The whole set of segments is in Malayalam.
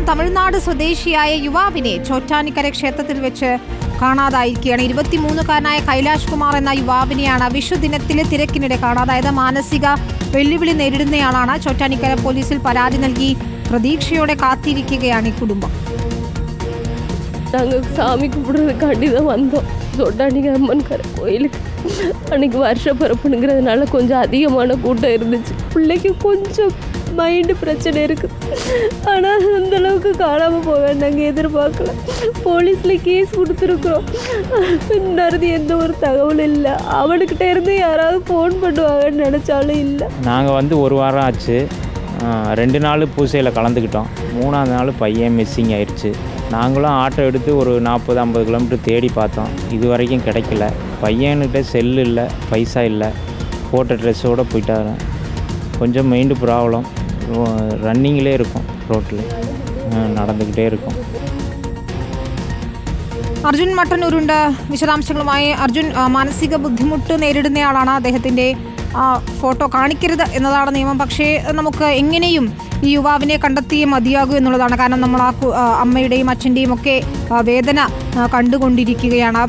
തമിഴ്നാട് സ്വദേശിയായ യുവാവിനെ ചോറ്റാനിക്കര ക്ഷേത്രത്തിൽ വെച്ച് കാണാതായിരിക്കുകയാണ് ഇരുപത്തിമൂന്നുകാരനായ കൈലാഷ് കുമാർ എന്ന യുവാവിനെയാണ് വിഷുദിനത്തിലെ തിരക്കിനിടെ കാണാതായത് മാനസിക വെല്ലുവിളി നേരിടുന്നയാളാണ് ചോറ്റാനിക്കര പോലീസിൽ പരാതി നൽകി പ്രതീക്ഷയോടെ കാത്തിരിക്കുകയാണ് ഈ കുടുംബം நாங்கள் சாமி கும்பிட்றதுக்காண்டி தான் வந்தோம் சொட்டானிக்கு அம்மன் கரை கோயிலுக்கு அன்னைக்கு வருஷ பிறப்புனுங்கிறதுனால கொஞ்சம் அதிகமான கூட்டம் இருந்துச்சு பிள்ளைக்கு கொஞ்சம் மைண்டு பிரச்சனை இருக்குது ஆனால் அந்தளவுக்கு காணாமல் போக நாங்கள் எதிர்பார்க்கல. போலீஸில் கேஸ் கொடுத்துருக்குறோம். இன்னொரு எந்த ஒரு தகவலும் இல்லை. அவனுக்கிட்ட இருந்து யாராவது ஃபோன் பண்ணுவாங்கன்னு நினச்சாலும் இல்லை. நாங்கள் வந்து ஒரு வாரம் ஆச்சு. ரெண்டு நாள் பூசையில் கலந்துக்கிட்டோம். மூணாவது நாள் பையன் மிஸ்ஸிங் ஆயிடுச்சு நாங்களும் ஆட்டோ எடுத்து ஒரு நாற்பது ஐம்பது கிலோமீட்டர் தேடி பார்த்தோம். இது வரைக்கும் கிடைக்கல. பையன்கிட்ட செல்லு இல்லை பைசா இல்லை. போட்ட ட்ரெஸ்ஸோடு போயிட்டாரு. கொஞ்சம் மைண்டு ப்ராப்ளம் ரன்னிங்கிலே இருக்கும் ரோட்டில் நடந்துக்கிட்டே இருக்கும் അർജുൻ മട്ടന്നൂരുണ്ട് വിശദാംശങ്ങളുമായി അർജുൻ ആ, മാനസിക ബുദ്ധിമുട്ട് നേരിടുന്നയാളാണ് അദ്ദേഹത്തിന്റെ ആ, ഫോട്ടോ കാണിക്കരുത് എന്നതാണ് നിയമം. പക്ഷേ നമുക്ക് എങ്ങനെയും ഈ യുവാവിനെ കണ്ടെത്തിയേ മതിയാകൂ എന്നുള്ളതാണ്. കാരണം നമ്മൾ ആ അമ്മയുടെയും അച്ഛന്റെയും ഒക്കെ വേദന കണ്ടുകൊണ്ടിരിക്കുകയാണ്.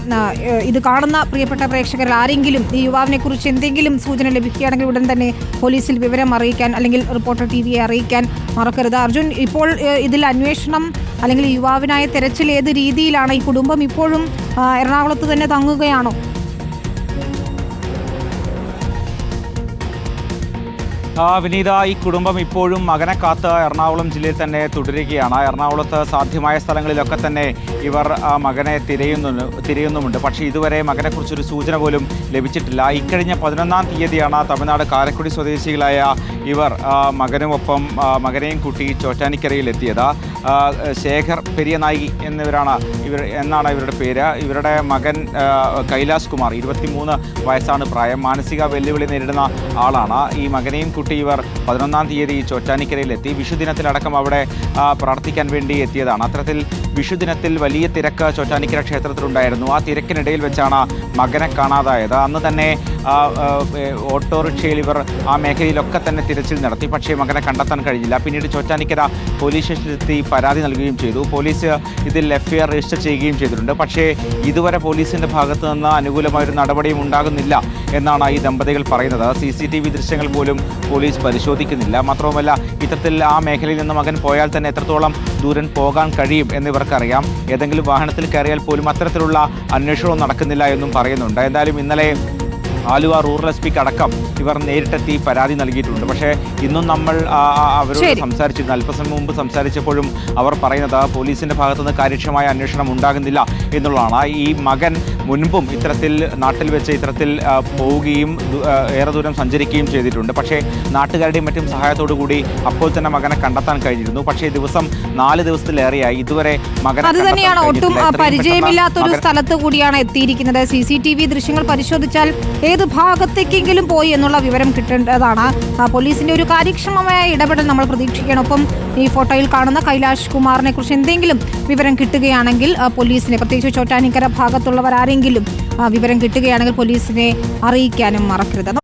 ഇത് കാണുന്ന പ്രിയപ്പെട്ട പ്രേക്ഷകരിൽ ആരെങ്കിലും ഈ യുവാവിനെ കുറിച്ച് എന്തെങ്കിലും സൂചന ലഭിക്കുകയാണെങ്കിൽ ഉടൻ തന്നെ പോലീസിൽ വിവരം അറിയിക്കാൻ അല്ലെങ്കിൽ റിപ്പോർട്ടർ ടി വിയെ അറിയിക്കാൻ മറക്കരുത്. അർജുൻ ഇപ്പോൾ ഇതിൽ അന്വേഷണം അല്ലെങ്കിൽ യുവാവിനായ തെരച്ചിൽ ഏത് രീതിയിലാണ്? ഈ കുടുംബം ഇപ്പോഴും എറണാകുളത്ത് തന്നെ തങ്ങുകയാണോ? വിനീത ഈ കുടുംബം ഇപ്പോഴും മകനെ കാത്ത് എറണാകുളം ജില്ലയിൽ തന്നെ തുടരുകയാണ്. എറണാകുളത്ത് സാധ്യമായ സ്ഥലങ്ങളിലൊക്കെ തന്നെ ഇവർ മകനെ തിരയുന്നു തിരയുന്നുമുണ്ട്. പക്ഷേ ഇതുവരെ മകനെക്കുറിച്ചൊരു സൂചന പോലും ലഭിച്ചിട്ടില്ല. ഇക്കഴിഞ്ഞ പതിനൊന്നാം തീയതിയാണ് തമിഴ്നാട് കാരക്കുടി സ്വദേശികളായ ഇവർ മകനുമൊപ്പം മകനെയും കൂട്ടി ചോറ്റാനിക്കരയിൽ എത്തിയത് ശേഖർ പെരിയനായി എന്നിവരാണ് ഇവർ എന്നാണ് ഇവരുടെ പേര്. ഇവരുടെ മകൻ കൈലാസ് കുമാർ ഇരുപത്തിമൂന്ന് വയസ്സാണ് പ്രായം. മാനസിക വെല്ലുവിളി നേരിടുന്ന ആളാണ്. ഈ മകനെയും കുട്ടി ഇവർ പതിനൊന്നാം തീയതി ചോറ്റാനിക്കരയിലെത്തി. വിഷുദിനത്തിലടക്കം അവിടെ പ്രാർത്ഥിക്കാൻ വേണ്ടി എത്തിയതാണ്. അത്തരത്തിൽ വിഷുദിനത്തിൽ വലിയ തിരക്ക് ചോറ്റാനിക്കര ക്ഷേത്രത്തിലുണ്ടായിരുന്നു. ആ തിരക്കിനിടയിൽ വെച്ചാണ് മകനെ കാണാതായത്. അന്ന് തന്നെ ഓട്ടോറിക്ഷയിൽ ഇവർ ആ മേഖലയിലൊക്കെ തന്നെ തിരച്ചിൽ നടത്തി. പക്ഷേ മകനെ കണ്ടെത്താൻ കഴിഞ്ഞില്ല. പിന്നീട് ചോറ്റാനിക്കര പോലീസ് സ്റ്റേഷനിലെത്തി പരാതി നൽകുകയും ചെയ്തു. പോലീസ് ഇതിൽ എഫ്ഐആർ രജിസ്റ്റർ ചെയ്യുകയും ചെയ്തിട്ടുണ്ട്. പക്ഷേ ഇതുവരെ പോലീസിന്റെ ഭാഗത്തു നിന്ന് അനുകൂലമായൊരു നടപടിയും ഉണ്ടാകുന്നില്ല എന്നാണ് ഈ ദമ്പതികൾ പറയുന്നത്. സി സി ടി വി ദൃശ്യങ്ങൾ പോലും പോലീസ് പരിശോധിക്കുന്നില്ല. മാത്രവുമല്ല ഇത്തരത്തിൽ ആ മേഖലയിൽ നിന്ന് മകൻ പോയാൽ തന്നെ എത്രത്തോളം ദൂരം പോകാൻ കഴിയും എന്നിവർക്കറിയാം. ഏതെങ്കിലും വാഹനത്തിൽ കയറിയാൽ പോലും അത്തരത്തിലുള്ള അന്വേഷണവും നടക്കുന്നില്ല എന്നും പറയുന്നുണ്ട്. എന്തായാലും ഇന്നലെ ആലുവ റൂറൽ എസ് പിക്ക് അടക്കം ഇവർ നേരിട്ടെത്തി പരാതി നൽകിയിട്ടുണ്ട്. പക്ഷേ ഇന്നും നമ്മൾ അവരോട്. സംസാരിച്ചിരുന്നു. അല്പസമയം മുമ്പ് സംസാരിച്ചപ്പോഴും അവർ പറയുന്നത് പോലീസിന്റെ ഭാഗത്തുനിന്ന് കാര്യക്ഷമമായ അന്വേഷണം ഉണ്ടാകുന്നില്ല എന്നുള്ളതാണ്. ഈ മകൻ മുൻപും ഇത്തരത്തിൽ നാട്ടിൽ വെച്ച് ഇത്തരത്തിൽ പോവുകയും ഏറെ ദൂരം സഞ്ചരിക്കുകയും ചെയ്തിട്ടുണ്ട്. പക്ഷേ നാട്ടുകാരുടെയും മറ്റും സഹായത്തോടു കൂടി അപ്പോൾ തന്നെ മകനെ കണ്ടെത്താൻ കഴിഞ്ഞിരുന്നു. പക്ഷേ ദിവസം നാല് ദിവസത്തിലേറെയായി. ഇതുവരെ മകൻ അത് തന്നെയാണ്. ഒട്ടും പരിചയമില്ലാത്തൊരു സ്ഥലത്ത് കൂടിയാണ് എത്തിയിരിക്കുന്നത്. സി സി ടി വി ദൃശ്യങ്ങൾ പരിശോധിച്ചാൽ ഏത് ഭാഗത്തേക്കെങ്കിലും പോയി എന്നുള്ള വിവരം കിട്ടേണ്ടതാണ്. പോലീസിന്റെ ഒരു കാര്യക്ഷമമായ ഇടപെടൽ നമ്മൾ പ്രതീക്ഷിക്കണം. ഒപ്പം ഈ ഫോട്ടോയിൽ കാണുന്ന കൈലാഷ് കുമാറിനെ കുറിച്ച് എന്തെങ്കിലും വിവരം കിട്ടുകയാണെങ്കിൽ പോലീസിനെ പ്രത്യേകിച്ച് ചോറ്റാനിക്കര ഭാഗത്തുള്ളവർ ആരെങ്കിലും വിവരം കിട്ടുകയാണെങ്കിൽ പോലീസിനെ അറിയിക്കാനും മറക്കരുത്.